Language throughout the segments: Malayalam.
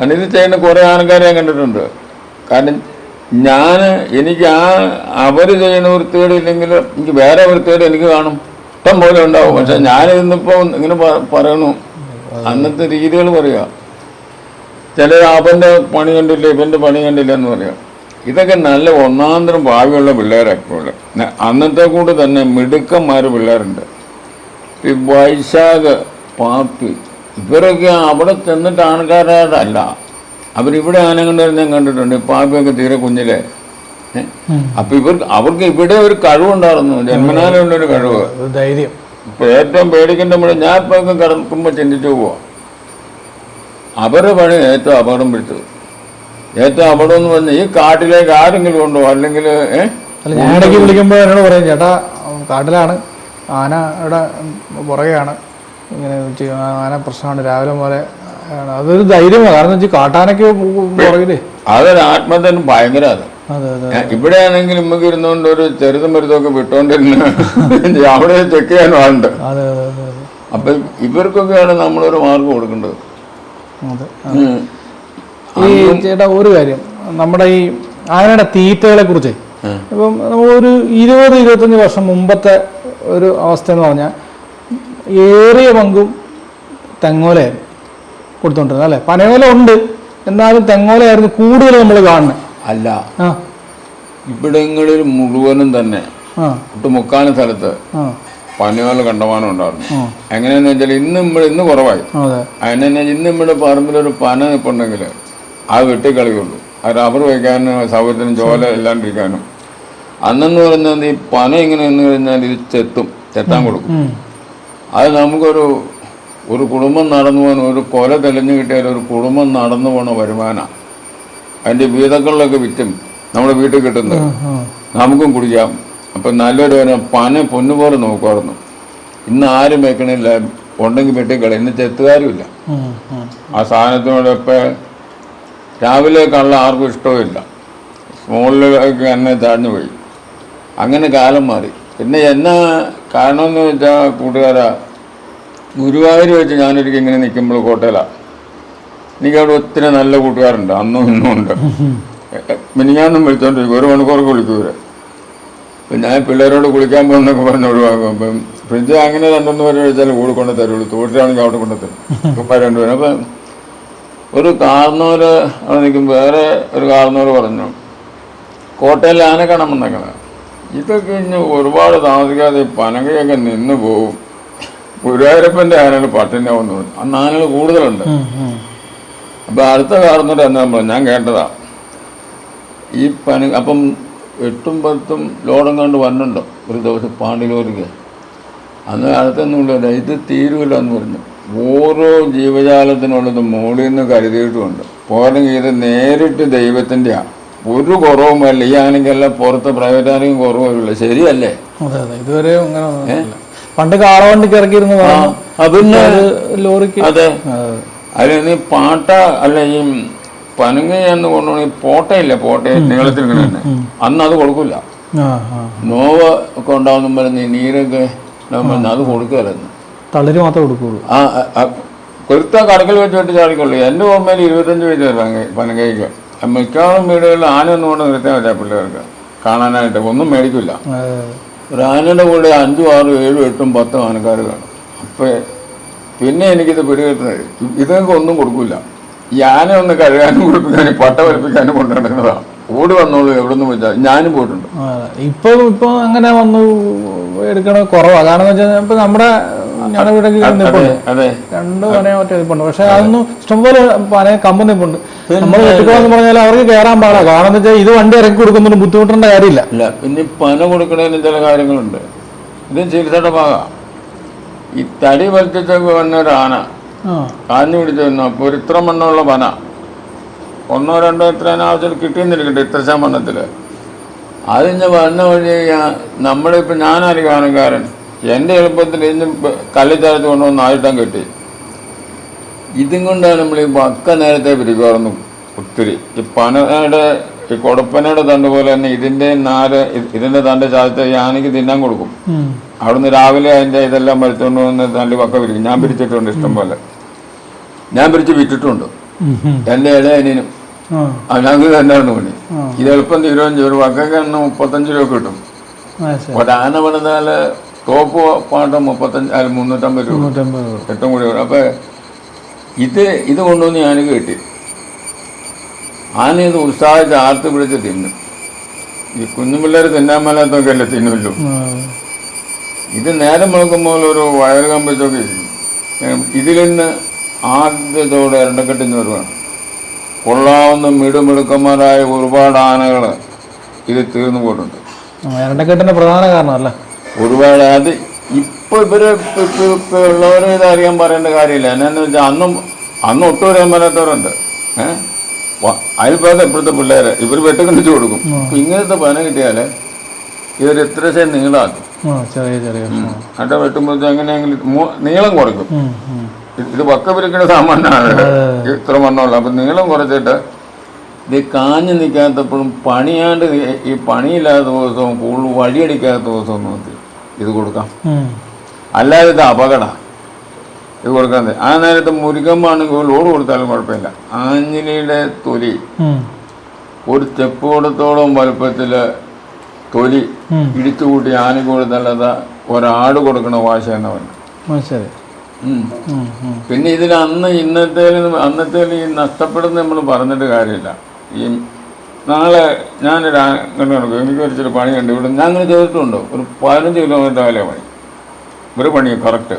കാരണം ഇത് ചെയ്യുന്ന കുറേ ആൾക്കാരെ ഞാൻ കണ്ടിട്ടുണ്ട്. കാരണം ഞാൻ എനിക്ക് ആ അവർ ചെയ്യുന്ന വൃത്തികേട് ഇല്ലെങ്കിൽ എനിക്ക് വേറെ വൃത്തികേട് എനിക്ക് കാണും. ഇഷ്ടം പോലെ ഉണ്ടാവും. പക്ഷെ ഞാൻ ഞാനിന്നിപ്പോൾ ഇങ്ങനെ പറയണു. അന്നത്തെ രീതികൾ പറയുക ചില അവന്റെ പണി കണ്ടില്ല ഇവന്റെ പണി കണ്ടില്ല എന്ന് പറയാം. ഇതൊക്കെ നല്ല ഒന്നാന്തരം ഭാവിയുള്ള പിള്ളേരൊക്കെയുള്ള അന്നത്തെ കൂടെ തന്നെ മിടുക്കന്മാർ പിള്ളേരുണ്ട്. ഈ വൈശാഖ് പാപ്പി ഇവരൊക്കെ അവിടെ ചെന്നിട്ട് ആൾക്കാരല്ല അവരിവിടെ ആന കണ്ടുവരുന്ന ഞാൻ കണ്ടിട്ടുണ്ട്. പാപ്പിയൊക്കെ തീരെ കുഞ്ഞിലെ? അപ്പൊ ഇവർക്ക് അവർക്ക് ഇവിടെ ഒരു കഴിവുണ്ടായിരുന്നു. ജന്മനാലുള്ളൊരു കഴിവ്. ഒരു ധൈര്യം. ഇപ്പൊ ഏറ്റവും പേടിക്കേണ്ട മുഴുവൻ ഞാൻ ഇപ്പൊ കിടക്കുമ്പോ കിടക്കുമ്പോൾ ചിന്തിച്ചു പോവാ. അവരുടെ പണി ഏറ്റവും അപകടം പിടിച്ചത്. ഏറ്റവും അപകടം എന്ന് പറഞ്ഞാൽ ഈ കാട്ടിലേക്ക് ആരെങ്കിലും ഉണ്ടോ? അല്ലെങ്കിൽ ഞാൻ ഇടയ്ക്ക് വിളിക്കുമ്പോൾ എന്നോട് പറയും ചേട്ടാ കാട്ടിലാണ്. ആന ഇവിടെ പുറകെയാണ്. ഇങ്ങനെ ആന പ്രശ്നമാണ് രാവിലെ പോലെ അതൊരു ധൈര്യമാണ്. കാരണം വെച്ചാൽ കാട്ടാനൊക്കെ പുറകിലേ. അതൊരു ആത്മഹത്യ ഭയങ്കര അത്. ഇവിടെ ആണെങ്കിൽ നമുക്ക് ഇരുന്നുകൊണ്ട് ഒരു ചെറുതും മരുതൊക്കെ വിട്ടോണ്ടിരുന്ന് അവിടെ ചെക്ക് ചെയ്യാൻ ആളുണ്ട് അതെ അപ്പൊ ഇവർക്കൊക്കെയാണ് നമ്മളൊരു മാർഗം കൊടുക്കേണ്ടത്. ഈ ചേട്ടാ ഒരു കാര്യം. നമ്മുടെ ഈ ആനയുടെ തീറ്റകളെ കുറിച്ച്. ഇപ്പം ഒരു ഇരുപത് ഇരുപത്തഞ്ച് വർഷം മുമ്പത്തെ ഒരു അവസ്ഥ എന്ന് പറഞ്ഞാൽ ഏറിയ പങ്കും തെങ്ങോലയായിരുന്നു കൊടുത്തോണ്ടിരുന്നത് അല്ലേ? പനയോല ഉണ്ട്. എന്നാലും തെങ്ങോലയായിരുന്നു കൂടുതൽ നമ്മൾ കാണുന്നത്. അല്ല. ഇവിടങ്ങളിൽ മുഴുവനും തന്നെ മുക്കാലും സ്ഥലത്ത് പനയോല കണ്ടമാനം ഉണ്ടായിരുന്നു. എങ്ങനെയെന്ന് വെച്ചാൽ ഇന്ന് ഇവിടെ ഇന്ന് കുറവായി. അതെ. അതിനെ ഇന്ന് നമ്മുടെ പറമ്പിലൊരു പന നിപ്പുണ്ടെങ്കിൽ അത് വെട്ടിക്കളിയുള്ളൂ അത് റബ്ബർ വയ്ക്കാനും സൗകര്യത്തിനും ചോല ഇല്ലാണ്ടിരിക്കാനും അന്നെന്ന് പറയുന്നത് ഈ പന ഇങ്ങനെ നിന്ന് കഴിഞ്ഞാൽ ഇത് ചെത്തും ചെത്താൻ കൊടുക്കും. അത് നമുക്കൊരു ഒരു കുടുംബം നടന്നു പോകാൻ ഒരു കൊല തെളിഞ്ഞു കിട്ടിയാൽ ഒരു കുടുംബം നടന്നു പോണ വരുമാനമാണ് അതിന്റെ വീതങ്ങളിലൊക്കെ വിറ്റും നമ്മുടെ വീട്ടിൽ കിട്ടുന്നത്. നമുക്കും കുടിക്കാം. അപ്പം നല്ലൊരു പന പൊന്നുപോലെ നോക്കുമായിരുന്നു ഇന്ന് ആരും വെക്കണില്ല. ഉണ്ടെങ്കിൽ വെട്ടിക്കളി ഇന്ന് ചെത്തുകാരുമില്ല. ആ സാധനത്തിനോടൊപ്പം രാവിലെ കള്ള ആർക്കും ഇഷ്ടവുമില്ല. സ്മോളിലേക്ക് എന്നെ ചാഞ്ഞു പോയി. അങ്ങനെ കാലം മാറി. പിന്നെ എന്നാ കാരണമെന്ന് വെച്ചാൽ കൂട്ടുകാരാ ഗുരുവായൂർ വെച്ച് ഞാനൊരിക്കൽ ഇങ്ങനെ നിൽക്കുമ്പോൾ കോട്ടയിലാണ് എനിക്ക് അവിടെ ഒത്തിരി നല്ല കൂട്ടുകാരുണ്ട് അന്നും ഇന്നും ഉണ്ട്. മിനിഞ്ഞാന്നും വിളിച്ചോണ്ടിരിക്കും ഒരു മണിക്കൂറൊക്കെ വിളിക്കൂര് അപ്പം ഞാൻ പിള്ളേരോട് കുളിക്കാൻ പോകുന്നൊക്കെ പറഞ്ഞ് ഒഴിവാക്കും. അപ്പം ഫ്രിഡ്ജ് അങ്ങനെ രണ്ടൊന്ന് പേര് വെച്ചാൽ കൂടെ കൊണ്ട് തരുള്ളൂ. തോട്ടിലാണെങ്കിൽ അവിടെ കൊണ്ട് തരും. ഇപ്പം രണ്ടുപേരും അപ്പം ഒരു കാർന്നോര് അവിടെ നിൽക്കും വേറെ ഒരു കാർന്നോര് പറഞ്ഞു കോട്ടയിൽ ആന കാണാൻ വന്നേക്കണ. ഇതൊക്കെ ഇനി ഒരുപാട് താമസിക്കാതെ പനകയൊക്കെ നിന്ന് പോവും. ഗുരുവായൂരപ്പന്റെ ആനകൾ പട്ടിനാവുന്നു അന്ന് ആനകൾ കൂടുതലുണ്ട്. അപ്പൊ അടുത്ത കാർന്നോര് എന്താ പറഞ്ഞു ഞാൻ കേട്ടതാ. ഈ പന അപ്പം എട്ടും പത്തും ലോഡം കണ്ട് വന്നുണ്ടോ ഒരു ദിവസം പാണ്ഡിലോരിക്ക്. അന്ന് അടുത്തൊന്നുമില്ല ഇത് തീരുമില്ല എന്ന് പറഞ്ഞു. ഓരോ ജീവജാലത്തിനുള്ളത് മുകളിൽ നിന്ന് കരുതിയിട്ടുമുണ്ട്. പോരെങ്കിൽ ഇത് നേരിട്ട് ദൈവത്തിന്റെയാണ് ഒരു കുറവുമല്ല ഈ ആനക്കെല്ലാം പുറത്ത് പ്രൈവറ്റ് ആണെങ്കിൽ കുറവുമില്ല ശരിയല്ലേ? അതെ അതെ. ഇതുവരെ അങ്ങനെ. പണ്ട് കാളവണ്ടിക്ക് ഇറക്കിയിരുന്നു അതിന് ലോറിക്ക് അതെ. അതെ. അതിൽ നീ പാട്ട അല്ല ഈ പനങ്ങ എന്ന് കൊണ്ടുപോകണ പോട്ടയില്ല? പോട്ട നീളത്തിൽ കിടന്നെ അന്ന് അത് കൊടുക്കില്ല നോവ ഒക്കെ ഉണ്ടാവുന്ന പറഞ്ഞ് നീരൊക്കെ അത് കൊടുക്കുകയല്ലെന്ന് തളിര് മാത്രമേ കൊടുക്കുള്ളൂ. ആ കൊരുത്ത കടക്കൽ വെച്ച് ചാടിക്കുള്ളൂ ചാടിക്കൊള്ളു. എന്റെ ഓർമ്മയിൽ ഇരുപത്തഞ്ച് വയസ്സ് പനകയ്ക്ക് മിക്കവാറും വീടുകളിൽ ആന ഒന്നും കൊണ്ട് നിർത്താൻ പറ്റില്ല പിള്ളേർക്ക്. കാണാനായിട്ട് ഒന്നും മേടിക്കില്ല ഒരു ആനയുടെ കൂടെ അഞ്ചും ആറും ഏഴും എട്ടും പത്തും ആനക്കാർ കാണും. അപ്പോൾ പിന്നെ എനിക്കിത് പിടികിട്ടുന്നത്. ഇതൊക്കെ ഒന്നും കൊടുക്കില്ല ഈ ആന ഒന്ന് കഴുകാനും കൊടുപ്പിക്കാനും പട്ട വലിപ്പിക്കാനും കൊണ്ടു നടക്കുന്നതാണ് ഓടി വന്നോളൂ എവിടെ നിന്ന് ഞാനും പോയിട്ടുണ്ട്. ഇപ്പൊ ഇപ്പൊ അങ്ങനെ വന്നു എടുക്കണ കുറവാ. കാരണം വെച്ചാൽ ഇപ്പൊ നമ്മുടെ ഞങ്ങളുടെ ഇവിടെ അതെ രണ്ട് പനയോ മറ്റോ നിൽപ്പുണ്ട് പക്ഷെ അതൊന്നും ഇഷ്ടംപോലെ പന കമ്പ് നിപ്പുണ്ട്. നമ്മൾ വെട്ടിക്കോന്ന് പറഞ്ഞാൽ അവർക്ക് കയറാൻ പാടാ. കാരണം വെച്ചാൽ ഇത് വണ്ടി ഇറക്കി കൊടുക്കുന്നതിന് ബുദ്ധിമുട്ടേണ്ട കാര്യമില്ല. ഇല്ല പിന്നെ പന കൊടുക്കണതിന് ചില കാര്യങ്ങളുണ്ട്. ഇത് ചികിത്സയുടെ ഭാഗമാണ് ഈ തടി വലിച്ചൊക്കെ വന്ന ഒരു ആന. കാഞ്ഞു പിടിച്ചു വന്നു. അപ്പോൾ ഒരു ഇത്ര മണ്ണുള്ള പന ഒന്നോ രണ്ടോ ഇത്ര ആവശ്യം കിട്ടിയെന്നിരിക്കട്ടെ ഇത്ര ശതമാനത്തിൽ അതിന് വന്ന വഴി നമ്മളിപ്പോൾ ഞാനായിരിക്കും കാരണം എന്റെ എളുപ്പത്തിൽ ഇന്ന് കല്ലിച്ചാരത്ത് കൊണ്ടുവന്ന് ആയിട്ടം കിട്ടി. ഇതും കൊണ്ടാണ് നമ്മൾ ഈ വക്ക നേരത്തെ പിരിക്കുമായിരുന്നു ഒത്തിരി. ഈ പനയുടെ ഈ കൊടപ്പനയുടെ തണ്ട് പോലെ തന്നെ ഇതിന്റെ നാല് ഇതിന്റെ തണ്ട് ചായത്ത് ഈ ആനയ്ക്ക് തിന്നാൻ കൊടുക്കും. അവിടുന്ന് രാവിലെ അതിന്റെ ഇതെല്ലാം വലിച്ചുകൊണ്ട് വന്ന് തണ്ട് വക്ക പിരിക്കും ഞാൻ പിരിച്ചിട്ടുണ്ട് ഇഷ്ടം പോലെ. ഞാൻ പിരിച്ച് വിറ്റിട്ടുണ്ട്. എന്റെ ഇളയനും അതിനകത്ത് തന്നെയാണ് പണി. ഇത് എളുപ്പം തീരുവാൻ ഒരു വക്കൊക്കെ മുപ്പത്തഞ്ച് രൂപ കിട്ടും. ഒരാന പണിതാൽ ടോപ്പ് പാട്ടം മുപ്പത്തഞ്ച് അല്ല മുന്നൂറ്റമ്പത് രൂപ. എട്ടും രൂപ. ഏറ്റവും കൂടി അപ്പൊ ഇത് ഇത് കൊണ്ടുവന്ന് ഞാൻ കേട്ടി. ആന ഇത് ഉത്സാഹിച്ച് ആർത്ത് പിടിച്ച് തിന്നും. ഈ കുഞ്ഞു പിള്ളേർ തിന്നാൻ മേലാത്തൊക്കെ അല്ലേ തിന്നുമല്ലോ ഇത് നേരം വെളുക്കുമ്പോൾ ഒരു വയറ് കമ്പിച്ചൊക്കെ ഇതിൽ നിന്ന് ആദ്യത്തോടെ ഇരണ്ടക്കെട്ടിന്ന് വരുവാണ്. കൊള്ളാവുന്ന മിടുമിടുക്കന്മാരായ ഒരുപാട് ആനകൾ ഇത് തീർന്നു പോയിട്ടുണ്ട്. പ്രധാന കാരണമല്ല? ഒരുപാട് അത് ഇപ്പൊ ഇവർ ഉള്ളവരെ ഇത് അറിയാൻ പറയേണ്ട കാര്യമില്ല. എന്നാന്ന് വെച്ചാൽ അന്നും അന്ന് ഒട്ടും അറിയാൻ പറ്റാത്തവരുണ്ട്. ഏഹ് അയൽപ്പാട് ഇപ്പോഴത്തെ പിള്ളേരെ ഇവർ വെട്ടുകണ്ടിച്ച് കൊടുക്കും. ഇങ്ങനത്തെ പന കിട്ടിയാൽ ഇവർ എത്ര ശേ നീളാക്കും. ചെറിയ ചെറിയ അട്ട വെട്ടുമ്പോഴത്തെ എങ്ങനെയെങ്കിലും നീളം കുറയ്ക്കും. ഇത് വക്കപിരിക്കുന്ന സാമാനാണ്. ഇത്ര വണ്ണമുള്ള അപ്പം നീളം കുറച്ചിട്ട് ഇത് കാഞ്ഞു നിൽക്കാത്തപ്പോഴും പണിയാണ്ട് ഈ- പണിയില്ലാത്ത ദിവസവും കൂടുതൽ വഴിയടിക്കാത്ത ദിവസവും നോക്കി ഇത് കൊടുക്കാം. അല്ലാതെ ഇത് അപകട. ഇത് കൊടുക്കാൻ ആ നേരത്തെ മുരുകമ്പാണെങ്കിൽ ലോഡ് കൊടുത്താലും കുഴപ്പമില്ല. ആഞ്ഞിലിയുടെ തൊലി. ഒരു ചെപ്പ് കൊടുത്തോളം വലുപ്പത്തിൽ തൊലി. ഇടിച്ചു കൂട്ടി ആനയ്ക്ക് ഒരാട് കൊടുക്കണ വാശ ശരി. ഉം, ഉം. പിന്നെ ഇതിൽ അന്ന് ഇന്നത്തെ അന്നത്തെ ഈ നഷ്ടപ്പെടുന്ന നമ്മൾ പറഞ്ഞിട്ട് കാര്യമില്ല. ഈ നാളെ ഞാനൊരു അങ്ങനെ നടക്കും. എനിക്ക് ഒരു ചില പണി കണ്ടു ഇവിടെ ഞാൻ അങ്ങനെ ചെയ്തിട്ടുണ്ടോ? ഒരു പതിനഞ്ച് കിലോമീറ്റർ അകലെ പണി. ഒരു പണി കറക്റ്റ്.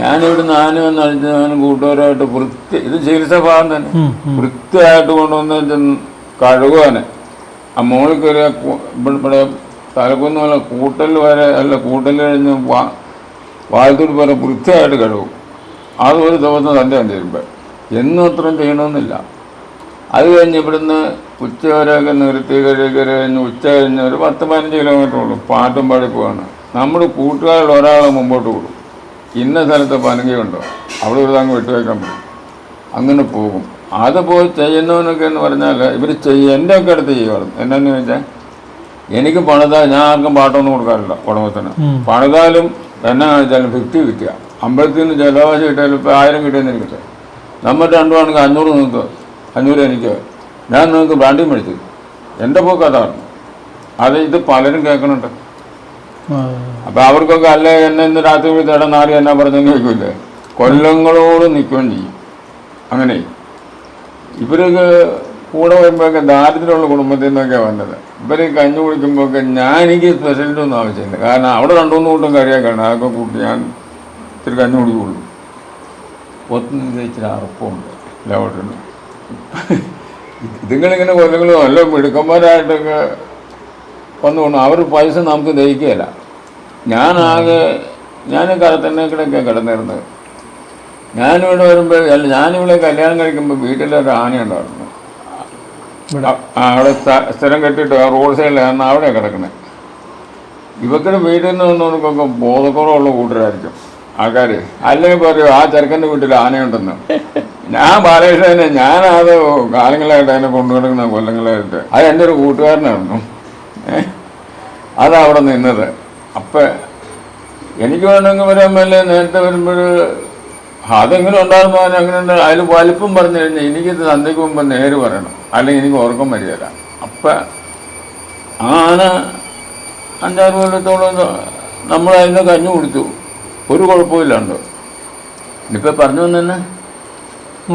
ഞാനിവിടെ നാനും എന്ന് അടിച്ച് ഞാനും കൂട്ടുകാരായിട്ട് വൃത്തി ഇത് ചികിത്സാ ഭാഗം തന്നെ. വൃത്തിയായിട്ട് കൊണ്ടുവന്ന് കഴുകുവാന് ആ മുകളിൽ കയറിയ ഇവിടെ തലക്കുന്ന പോലെ കൂട്ടൽ വരെ അല്ല കൂട്ടൽ കഴിഞ്ഞ് വാഴത്തോട് പോലെ വൃത്തിയായിട്ട് കഴുകും. അത് ഒരു ദിവസം തന്നെ തരുമ്പോൾ എന്നും അത്രയും ചെയ്യണമെന്നില്ല. അത് കഴിഞ്ഞ് ഇവിടുന്ന് ഉച്ച വരെയൊക്കെ നിർത്തി കഴുകി കഴിഞ്ഞ് ഉച്ച കഴിഞ്ഞ് ഒരു പത്ത് പതിനഞ്ച് കിലോമീറ്റർ ഉള്ളൂ. പാട്ടും പാടി പോവാണ്. നമ്മുടെ കൂട്ടുകാരിൽ ഒരാളെ മുമ്പോട്ട് വിടും. ഇന്ന സ്ഥലത്ത് പനങ്കയുണ്ടോ അവിടെ ഒരു അങ്ങ് വിട്ടുവയ്ക്കാൻ പറ്റും അങ്ങനെ പോകും. അത് പോയി ചെയ്യുന്നവനൊക്കെ എന്ന് പറഞ്ഞാൽ ഇവർ ചെയ്യ എന്റെ ഒക്കെ അടുത്ത് ചെയ്യുമായിരുന്നു എന്നാന്ന് ചോദിച്ചാൽ എനിക്ക് പണിതാ ഞാൻ ആർക്കും പാട്ടൊന്നും കൊടുക്കാറില്ല. ഉടമത്തിന്. പണിതാലും എന്നാ വെച്ചാലും ഫിഫ്റ്റി കിട്ടുക. അമ്പലത്തിൽ നിന്ന് ജലവാശം കിട്ടിയാലും ഇപ്പോൾ ആയിരം കിട്ടിയെന്ന് എനിക്ക് നമ്മൾ രണ്ടുമാണെങ്കിൽ അഞ്ഞൂറ് നിങ്ങൾക്ക് അഞ്ഞൂറ് എനിക്ക്. ഞാൻ നിങ്ങൾക്ക് ബ്രാൻഡിങ് മേടിച്ചു. എന്റെ പോക്ക് അതാണ്. അത് ഇത് പലരും കേൾക്കണുണ്ട് അപ്പം അവർക്കൊക്കെ അല്ലേ എന്നെ ഇന്ന് രാത്രി വിളിച്ച് തേടാൻ നാറി എന്നാ പറഞ്ഞെന്ന് ചോദിക്കില്ലേ? കൊല്ലങ്ങളോട് നിൽക്കുകയും ചെയ്യും. അങ്ങനെ. ഇവരൊക്കെ കൂടെ വരുമ്പോഴൊക്കെ ദാരിദ്ര്യമുള്ള കുടുംബത്തിൽ നിന്നൊക്കെ വന്നത്. ഇവർ കഞ്ഞു കുടിക്കുമ്പോഴൊക്കെ ഞാൻ എനിക്ക് സ്പെഷ്യലിറ്റി ഒന്നും ആവശ്യമില്ല. കാരണം അവിടെ രണ്ടു മൂന്ന് കൂട്ടം കറിയാക്കാണ് അതൊക്കെ കൂട്ടി ഞാൻ ഇത്തിരി കഞ്ഞു കുടിക്കുള്ളൂ ഒത്തിരി ഇച്ചിരി അറപ്പുണ്ട് എല്ലാവരും ഇതിങ്ങളിങ്ങനെ കൊല്ലങ്ങളും അല്ല മിടുക്കന്മാരായിട്ടൊക്കെ വന്നുകൊണ്ട് അവർ പൈസ നമുക്ക് ദഹിക്കുകയില്ല. ഞാനാകെ ഞാൻ കടത്തണ്ണേക്കിടൊക്കെ കിടന്നിരുന്നത്. ഞാനിവിടെ വരുമ്പോൾ അല്ല ഞാനിവിടെ കല്യാണം കഴിക്കുമ്പോൾ വീട്ടിലൊരു ആനയുണ്ടായിരുന്നു. ഇവിടെ ആ, ആ, അവിടെ സ്ഥലം കെട്ടിട്ട് ആ റോഡ് സൈഡിലാണ് അവിടെ കിടക്കണേ ഇവക്കിന് വീട്ടിൽ നിന്ന് വന്നവർക്കൊക്കെ ബോധക്കുറവുള്ള കൂട്ടരായിരിക്കും. ആൾക്കാർ അല്ലെങ്കിൽ പറയൂ ആ ചെറുക്കന്റെ വീട്ടിൽ ആനയുണ്ടെന്ന്. ഞാൻ ബാലകൃഷ്ണനെ ഞാനത് കാലങ്ങളായിട്ട് അതിനെ കൊണ്ടുനടക്കുന്ന കൊല്ലങ്ങളായിട്ട്. അത് എന്റെ ഒരു കൂട്ടുകാരനായിരുന്നു. അതവിടെ നിന്നത്. അപ്പം എനിക്ക് വേണമെങ്കിൽ വരാൻ മേലെ നേരത്തെ വരുമ്പോൾ അതെങ്ങനെ പറഞ്ഞാൽ അങ്ങനെ അതിൽ വലിപ്പം പറഞ്ഞു കഴിഞ്ഞാൽ എനിക്കിത് സന്ധ്യക്ക് മുമ്പ് നേര് പറയണം. അല്ലെങ്കിൽ എനിക്ക് ഉറക്കം വരികയില്ല. അപ്പം ആന അഞ്ചാറ് കൊല്ലത്തോളം നമ്മൾ അതിന് കഞ്ഞു കൊടുത്തു ഒരു കുഴപ്പമില്ലാണ്ട് ഇപ്പം പറഞ്ഞു തന്നെ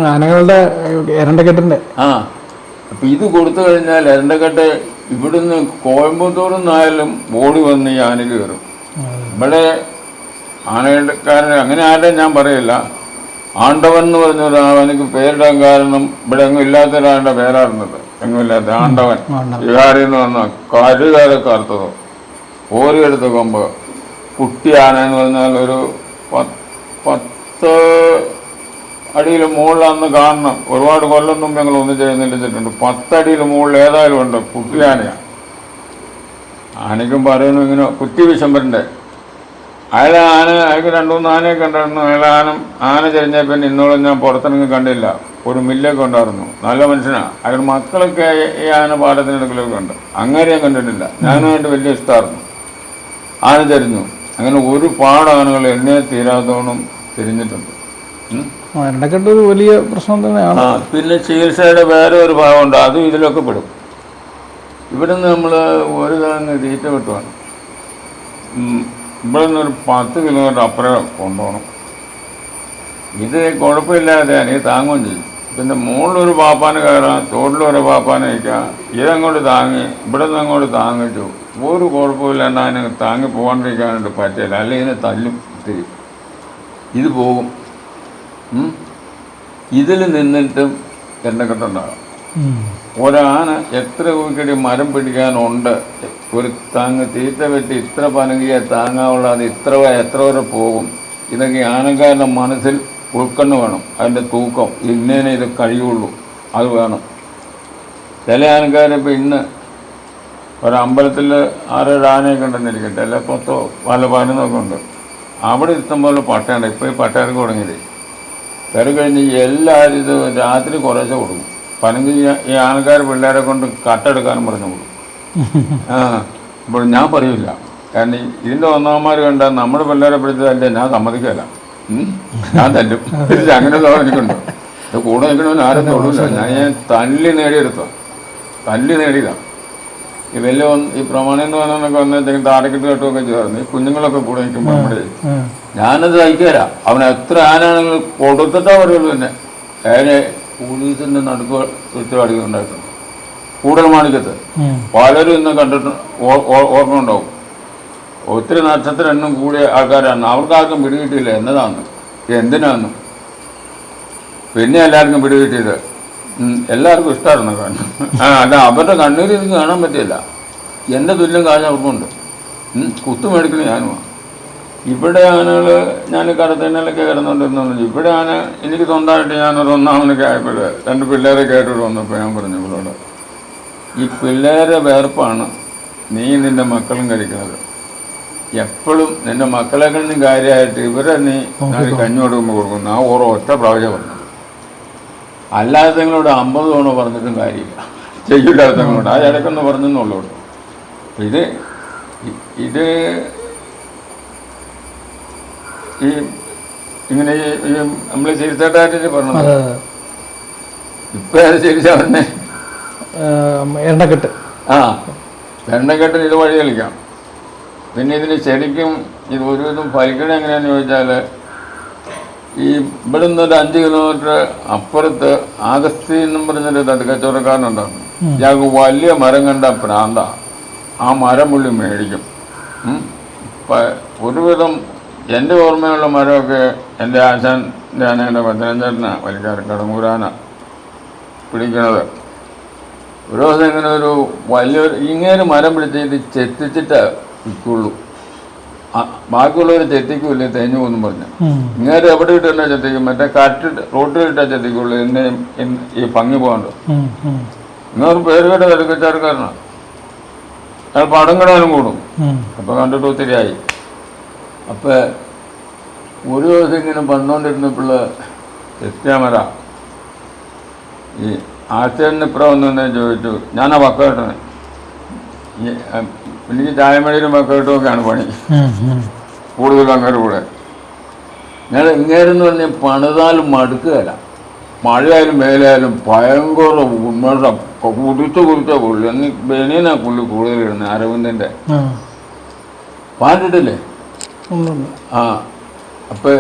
ആനകളുടെ എരണ്ടക്കെട്ടിന്റെ ആ. അപ്പം ഇത് കൊടുത്തു കഴിഞ്ഞാൽ എരണ്ടക്കെട്ട് ഇവിടുന്ന് കോയമ്പത്തൂർ നിന്നായാലും ഓടി വന്ന് ഈ ആനയിൽ കയറും. ഇവിടെ ആനക്കാരൻ അങ്ങനെ ആരുടെ ഞാൻ പറയില്ല. ആണ്ടവൻ എന്ന് പറഞ്ഞ ഒരാൾ എനിക്ക് പേരിടാൻ കാരണം ഇവിടെ എങ്ങും ഇല്ലാത്ത ഒരാളുടെ പേരായിരുന്നത്. എങ്ങുമില്ലാത്ത ആണ്ടവൻ. വികാരി എന്ന് പറഞ്ഞ കരുകാല കരുകാരെ കറുത്തതോ ഓരിയെടുത്ത കൊമ്പ് കുട്ടി ആന എന്ന് പറഞ്ഞാൽ ഒരു പത്ത് അടിയിൽ മുകളിൽ അന്ന് കാണണം. ഒരുപാട് കൊല്ലം മുമ്പ് ഞങ്ങൾ ഒന്നിച്ച് എഴുന്നേൽപ്പിച്ചിട്ടുണ്ട് പത്തടിയിൽ മുകളിൽ ഏതായാലും ഉണ്ട് കുട്ടിയാനയാണ്. ആനയ്ക്കും പറയുന്നു ഇങ്ങനെ കുറ്റി വിശമ്പരന്റെ അയാൾ ആന അയാൾക്ക് രണ്ടു മൂന്ന് ആനയൊക്കെ ഉണ്ടായിരുന്നു അയാൾ ആന ആന ചെരിഞ്ഞ പിന്നെ ഇന്നോളം ഞാൻ പുറത്തിറങ്ങി കണ്ടില്ല. ഒരു മില്ലൊക്കെ ഉണ്ടായിരുന്നു. നല്ല മനുഷ്യനാണ് അയാൾ മക്കളൊക്കെ ഈ ആന പാടത്തിനിടക്കിലൊക്കെ ഉണ്ട് അങ്ങനെ ഞാൻ കണ്ടിട്ടില്ല. ഞാനുമായിട്ട് വലിയ ഇഷ്ടമായിരുന്നു ആന ചെരിഞ്ഞു. അങ്ങനെ ഒരു പാട് ആനകൾ എന്നെ തീരാത്തോണം തിരിഞ്ഞിട്ടുണ്ട്. ഒരു വലിയ പ്രശ്നം തന്നെയാണ്. പിന്നെ ചികിത്സയുടെ വേറെ ഒരു ഭാഗമുണ്ട്. അതും ഇതിലൊക്കെ പെടും. ഇവിടെ നിന്ന് നമ്മൾ ഒരു തവണ തീറ്റ കിട്ടുവാണ് ഇവിടെ നിന്നൊരു പത്ത് കിലോമീറ്റർ അപ്പുറം കൊണ്ടുപോകണം. ഇത് കുഴപ്പമില്ലാതെ ഇത് താങ്ങുകയും ചെയ്യും. പിന്നെ മുകളിലൊരു പാപ്പാന് കയറാം തോട്ടിലൊരു പാപ്പാന് വയ്ക്കാം ഇതങ്ങോട്ട് താങ്ങി ഇവിടെ നിന്ന് അങ്ങോട്ട് താങ്ങിച്ചു ഒരു കുഴപ്പമില്ലാണ്ട് അതിനെ താങ്ങി പോകാണ്ടിരിക്കാനായിട്ട് പറ്റില്ല. അല്ലെങ്കിൽ ഇതിനെ തല്ലും ഇത്തിരി ഇത് പോകും. ഇതിൽ നിന്നിട്ടും എന്നെ ഉം. ഒരാന എത്ര വീക്കടി മരം പിടിക്കാനുണ്ട് ഒരു താങ്ങ് തീറ്റ വെട്ടി ഇത്ര പനകിയ താങ്ങാവുള്ള അത് ഇത്ര എത്ര വരെ പോകും? ഇതൊക്കെ ആനക്കാരുടെ മനസ്സിൽ ഉൾക്കണ്ണ് വേണം. അതിന്റെ തൂക്കം. ഇന്നേനെ ഇത് കഴിയുള്ളൂ. അത് വേണം. ചില ആനക്കാരിപ്പോൾ ഇന്ന് ഒരമ്പലത്തിൽ ആറേഴ് ആനയൊക്കെ ഉണ്ടെന്നിരിക്കട്ടെ അല്ല പത്തോ പല പതിനൊന്നൊക്കെ ഉണ്ട്. അവിടെ ഇഷ്ടംപോലെ പട്ടയുണ്ട്. ഇപ്പോൾ ഈ പട്ടയർക്ക് തുടങ്ങിയത് കയറി കഴിഞ്ഞ് എല്ലാവരും ഇത് രാത്രി കുറേശ്ശെ കൊടുക്കും. പനങ്കി ഈ ആൾക്കാർ പിള്ളേരെ കൊണ്ട് കട്ടെടുക്കാനും പറഞ്ഞു കൊടുക്കും. അപ്പോൾ ഞാൻ പറയില്ല കാരണം ഇതിന്റെ ഇതിന്റെ ഒന്നാമന്മാർ കണ്ടാൽ നമ്മുടെ പിള്ളേരെ പിടിച്ചതല്ലേ ഞാൻ സമ്മതിക്കല്ല ഞാൻ തല്ലും. ഇത് അങ്ങനെ എനിക്കുണ്ട്. ഇത് കൂടെ നിൽക്കണമെന്ന് ആരും തൊഴില്ല ഞാൻ ഞാൻ തല്ലി നേടിയെടുത്ത തല്ലി നേടിയതാണ് ഈ വലിയ ഈ പ്രമാണം എന്ന് പറഞ്ഞൊക്കെ വന്നിട്ട് താരക്കെട്ട് കെട്ടുമൊക്കെ ചേർന്ന് ഈ കുഞ്ഞുങ്ങളൊക്കെ കൂടെ നിൽക്കുമ്പോൾ നമ്മുടെ. ഞാനത് സഹിക്കല. അവൻ എത്ര ആനാണെങ്കിലും കൊടുത്തിട്ടാ പറയുള്ളൂ തന്നെ അതിനെ പോലീസിന്റെ നടുക്ക് ചുറ്റുപാടികളുണ്ടായിട്ടുണ്ട് കൂടുതൽ മാണിക്കത്ത് പലരും ഇന്ന് കണ്ടിട്ട് ഓർമ്മ ഉണ്ടാവും ഒത്തിരി നക്ഷത്രം എണ്ണം കൂടിയ ആൾക്കാരാണ്. അവർക്ക് ആർക്കും പിടികിട്ടിയില്ല. എന്നതാന്ന് എന്തിനാന്ന് പിന്നെ എല്ലാവർക്കും പിടികിട്ടിയത്. എല്ലാവർക്കും ഇഷ്ടമായിരുന്നു കാണാൻ അത് അവരുടെ കണ്ണീര് എനിക്ക് കാണാൻ പറ്റില്ല എന്റെ തുല്യം കാശ് അവർക്കുണ്ട്. കുത്തു മേടിക്കുന്ന ഞാനുമാണ് ഇവിടെ ആനകൾ ഞാൻ കടത്തന്നലൊക്കെ കിടന്നുകൊണ്ടിരുന്നു ഇവിടെ ആന എനിക്ക് സ്വന്തമായിട്ട് ഞാനൊരു ഒന്നാമനൊക്കെ ആയപ്പോൾ രണ്ട് പിള്ളേരെ കേട്ടിട്ട് വന്നപ്പോൾ ഞാൻ പറഞ്ഞു ഇവളോട് ഈ പിള്ളേരെ വേർപ്പാണ്. നീ നിന്റെ മക്കളും കഴിക്കുന്നത് എപ്പോഴും നിന്റെ മക്കളെക്കാളും കാര്യമായിട്ട് ഇവരെ നീ കഞ്ഞി കൊടുക്കുമ്പോൾ കൊടുക്കുന്നു. ആ ഓരോ ഒറ്റ പ്രാവശ്യം പറഞ്ഞു അല്ലാതെ നിങ്ങളോട് അമ്പത് തവണ പറഞ്ഞിട്ടും കാര്യമില്ല. ചെയ്യില്ലാത്ത നിങ്ങളോട്. ആ ഇടയ്ക്കൊന്ന് പറഞ്ഞെന്നുള്ളൂ ഇത് ഇത് ഈ ഇങ്ങനെ നമ്മൾ ചിരിച്ചേട്ടായിട്ട് പറഞ്ഞത്? ഇപ്പം അത്. ചിരിച്ചാ പറഞ്ഞേ ഏം, എണ്ണക്കെട്ട്. ആ എണ്ണക്കെട്ടിൽ ഇത് വഴി കളിക്കാം. പിന്നെ ഇതിന് ശരിക്കും ഇത് ഒരുവിധം ഫലിക്കണം എങ്ങനെയാണെന്ന് ചോദിച്ചാൽ ഈ ഇവിടെ നിന്ന് ഒരു അഞ്ച് കിലോമീറ്റർ അപ്പുറത്ത് ആഗസ്തി എന്നും പറഞ്ഞൊരു തടുക്കച്ചവടക്കാരനുണ്ടായിരുന്നു ഇയാൾക്ക് വലിയ മരം കണ്ട പ്രാന്ത ആ മരം പുള്ളി മേടിക്കും. ഒരുവിധം എന്റെ ഓർമ്മയുള്ള മരമൊക്കെ എന്റെ ആശാൻ ഞാൻ എന്റെ പത്തനംതിട്ടനാണ് വലിക്കാർ കടങ്ങൂരാന പിടിക്കണത്. ഒരു ദിവസം ഇങ്ങനെ ഒരു വലിയൊരു ഇങ്ങനെ മരം പിടിച്ച് ഇത് ചെത്തിച്ചിട്ട് വിൽക്കുള്ളൂ. ആ, ബാക്കിയുള്ളവർ ചെത്തിക്കൂല്ലേ തേഞ്ഞു പോകുന്നു പറഞ്ഞു. ഇങ്ങനെ എവിടെ ഇട്ടല്ല ചെത്തിക്കും? മറ്റേ കാറ്റിട്ട് റോട്ടിലിട്ടാ ചെത്തിക്കുള്ളൂ. എന്നെ ഈ ഭംഗി പോകണ്ടോ. ഇങ്ങനൊരു പേരുകേട്ട ഇങ്ങനെ പേര് കേട്ട തിരക്കച്ചാർക്കാരനാണ് അയാൾ പടം കിടാനും കൂടും. അപ്പൊ അപ്പോൾ കണ്ടിട്ട് ഒത്തിരിയായി അപ്പോൾ ഒരു ദിവസം ഇങ്ങനെ വന്നുകൊണ്ടിരുന്നപ്പോൾ ചെത്തിയാമര ഈ ആശയന് ഇപ്പുറം വന്നു ചോദിച്ചു. ഞാനാ ആ അഹ്, എനിക്ക് ചായമഴയിലും വക്കേട്ടുമൊക്കെയാണ് പണി. കൂടുതൽ അങ്ങനെ കൂടുതലും അങ്ങോട്ട് കൂടെ. ഞാൻ ഇങ്ങേരെന്ന് പറഞ്ഞാൽ പണിതാലും മടുക്കുകയല്ല. മഴയായാലും മേലായാലും ഭയങ്കര ഉന്മേഷം. കുടിച്ച് കുടിച്ച പുള്ളി അന്ന് ബനിയനാ പുള്ളി കൂടുതൽ ഇടുന്നത് അരവിന്ദന്റെ. പാണ്ടിട്ടില്ലേ ഉണ്ട്. ആ. അപ്പം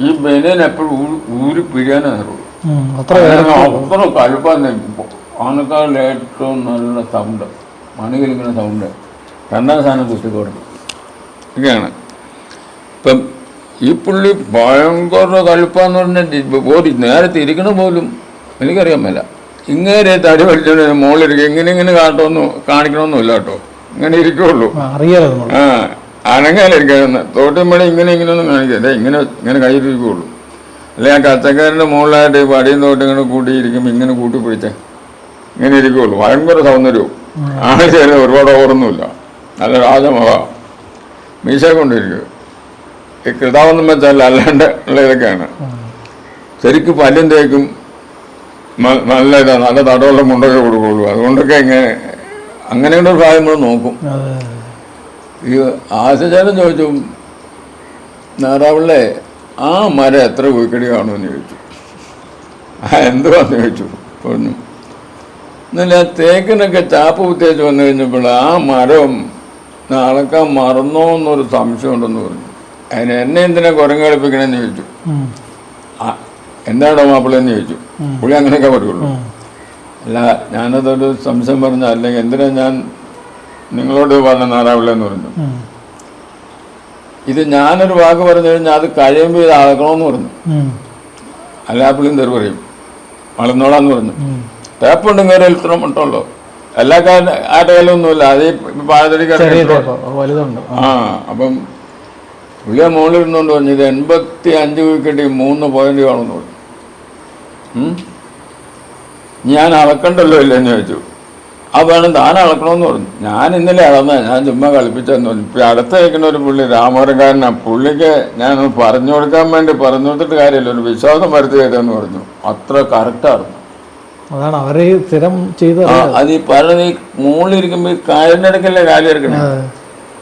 ഈ ബനിയൻ എപ്പോഴും ഊരി പിഴിയാനേ നേരുള്ളൂ. അത്ര കഴുപ്പാന്ന് ആനക്കാരിൽ ഏറ്റവും നല്ല സൗണ്ട് മണികളിക്കുന്ന സൗണ്ട്. രണ്ടാം സ്ഥാനം കുത്തിക്കോടും ഇതൊക്കെയാണ്. ഇപ്പം ഈ പുള്ളി ഭയങ്കര കഴുപ്പാന്ന് പറഞ്ഞാൽ ഒരു നേരെ തിരിക്കണ പോലും എനിക്കറിയാൻ മേല. ഇങ്ങനെ തടി വലിച്ചോണ്ട് മുകളിലിരിക്കും ഇങ്ങനെ ഇങ്ങനെ കാട്ടൊന്നും കാണിക്കണമെന്നില്ല കേട്ടോ. ഇങ്ങനെ ഇരിക്കുള്ളൂ. ആ, അനങ്ങാലിരിക്കുന്ന തോട്ടുമ്പഴി ഇങ്ങനെ ഇങ്ങനെ ഒന്നും കാണിക്കില്ല ഇങ്ങനെ ഇങ്ങനെ കയ്യിലിരിക്കുള്ളൂ. അല്ലെ ആ കച്ചക്കാരന്റെ മുകളിലായിട്ട് ഈ പടിയും തോട്ടും ഇങ്ങനെ കൂട്ടിയിരിക്കുമ്പോൾ ഇങ്ങനെ കൂട്ടി പിടിച്ച് ഇങ്ങനെ ഇരിക്കുള്ളൂ ഭയങ്കര സൗന്ദര്യവും. ആണ് ശരി ഒരുപാട് ഓർമ്മയില്ല. നല്ല രാജമുഖ മീശ കൊണ്ടിരിക്കും ഈ കൃതാവെന്ന് വെച്ചാൽ അല്ലാണ്ട് ഉള്ള ഇതൊക്കെയാണ്. ശരിക്കും പല്ലും തേക്കും നല്ല ഇതാണ് നല്ല തടവുള്ള മുണ്ടൊക്കെ കൊടുക്കുള്ളൂ. അതുകൊണ്ടൊക്കെ ഇങ്ങനെ അങ്ങനെയുള്ള ഒരു പ്രായം നമ്മൾ നോക്കും. ഈ ആശചാരം ചോദിച്ചു നാറാവിള്ളെ ആ മരം എത്ര വീക്കടി കാണുമെന്ന് ചോദിച്ചു. ആ എന്തുവാന്ന് ചോദിച്ചു. പറഞ്ഞു. എന്നാൽ ആ തേക്കിനൊക്കെ ചാപ്പ് കുത്തിയേച്ച് വന്നു കഴിഞ്ഞപ്പോൾ ആ മരം അളക്കാൻ മറന്നോ എന്നൊരു സംശയം ഉണ്ടെന്ന് പറഞ്ഞു. അതിന് എന്നെ എന്തിനാ കുരങ്ങ് കളിപ്പിക്കണമെന്ന് ചോദിച്ചു. എന്താണോ മാപ്പിളെന്ന് ചോദിച്ചു. പുള്ളി അങ്ങനെയൊക്കെ പറയുള്ളൂ. അല്ല ഞാനതൊരു സംശയം പറഞ്ഞ അല്ലെങ്കിൽ എന്തിനാ ഞാൻ നിങ്ങളോട് പറഞ്ഞ നാരാവിളെന്ന് പറഞ്ഞു. ഇത് ഞാനൊരു വാക്ക് പറഞ്ഞു കഴിഞ്ഞാൽ അത് കഴിയുമ്പോൾ ഇത് അളക്കണമെന്ന് പറഞ്ഞു. അല്ലാപ്പിളിയും അല്ല തെറി പറയും. വളർന്നോളാന്ന് പറഞ്ഞു. ടേപ്പ് ഉണ്ടെങ്കിൽ ഒരു ഇത്ര മട്ടുള്ളൂ എല്ലാ കാര്യം ആ ടൈലൊന്നുമില്ല അത് ഈ വലുതുണ്ട്. ആ. ആ അപ്പം പുള്ളിയെ മുകളിൽ ഇരുന്നുകൊണ്ട് പറഞ്ഞു ഇത് എൺപത്തി അഞ്ച് വിക്കറ്റ് മൂന്ന് പോയിന്റ് കാണുമെന്ന് പറഞ്ഞു. ഞാൻ അളക്കണ്ടല്ലോ ഇല്ലെന്ന് ചോദിച്ചു. ആ വേണം താൻ അളക്കണമെന്ന് പറഞ്ഞു. ഞാൻ ഇന്നലെ അളന്ന. ഞാൻ ചുമ്മാ കളിപ്പിച്ചെന്ന് പറഞ്ഞു. ഇപ്പം അടുത്ത കേൾക്കുന്ന ഒരു പുള്ളി രാമപുരക്കാരനാ പുള്ളിക്ക് ഞാൻ പറഞ്ഞു കൊടുക്കാൻ വേണ്ടി പറഞ്ഞു കൊടുത്തിട്ട് കാര്യമില്ല. ഒരു വിശ്വാസം വരുത്തി ചെയ്തെന്ന് പറഞ്ഞു. അത്ര കറക്റ്റായിരുന്നു അതാണ് അവരെ സ്ഥിരം ചെയ്ത അത് ഈ പറഞ്ഞ ഈ മുകളിലിരിക്കുമ്പോൾ ഈ കാലിന്റെ ഇടയ്ക്കല്ലേ കാലിറക്കണേ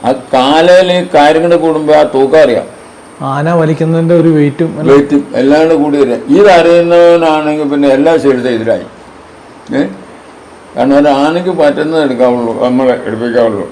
ആ കാലയിൽ ഈ കാര്യങ്ങളുടെ കൂടുമ്പോൾ ആ തൂക്കം അറിയാം. ആന വലിക്കുന്നതിന്റെ ഒരു വെയിറ്റും വെയിറ്റും എല്ലാം കൂടെ വരിക ഇതറിയുന്നവനാണെങ്കിൽ പിന്നെ എല്ലാ സൈഡും എതിരായി ഏ? കാരണം ഒരു ആനയ്ക്ക് പറ്റുന്നത് എടുക്കാവുള്ളൂ നമ്മൾ എടുപ്പിക്കാവുള്ളൂ.